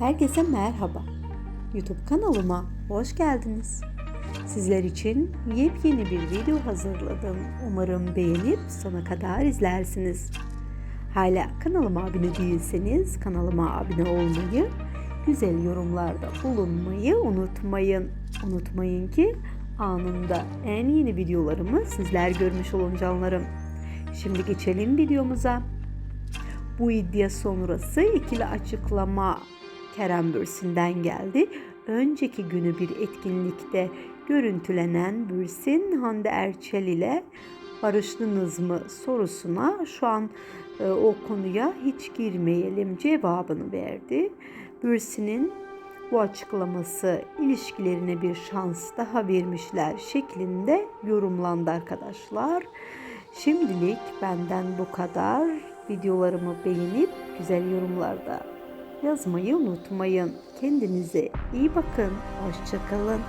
Herkese merhaba. YouTube kanalıma hoş geldiniz. Sizler için yepyeni bir video hazırladım. Umarım beğenip sona kadar izlersiniz. Hala kanalıma abone değilseniz kanalıma abone olmayı, güzel yorumlarda bulunmayı unutmayın. Unutmayın ki anında en yeni videolarımı sizler görmüş olun canlarım. Şimdi geçelim videomuza. Bu iddia sonrası ikili açıklama Kerem Bürsin'den geldi. Önceki günü bir etkinlikte görüntülenen Bürsin Hande Erçel ile barıştınız mı sorusuna şu an e, o konuya hiç girmeyelim cevabını verdi. Bürsin'in bu açıklaması ilişkilerine bir şans daha vermişler şeklinde yorumlandı arkadaşlar. Şimdilik benden bu kadar. Videolarımı beğenip güzel yorumlarda yazmayı unutmayın. Kendinize iyi bakın. Hoşçakalın.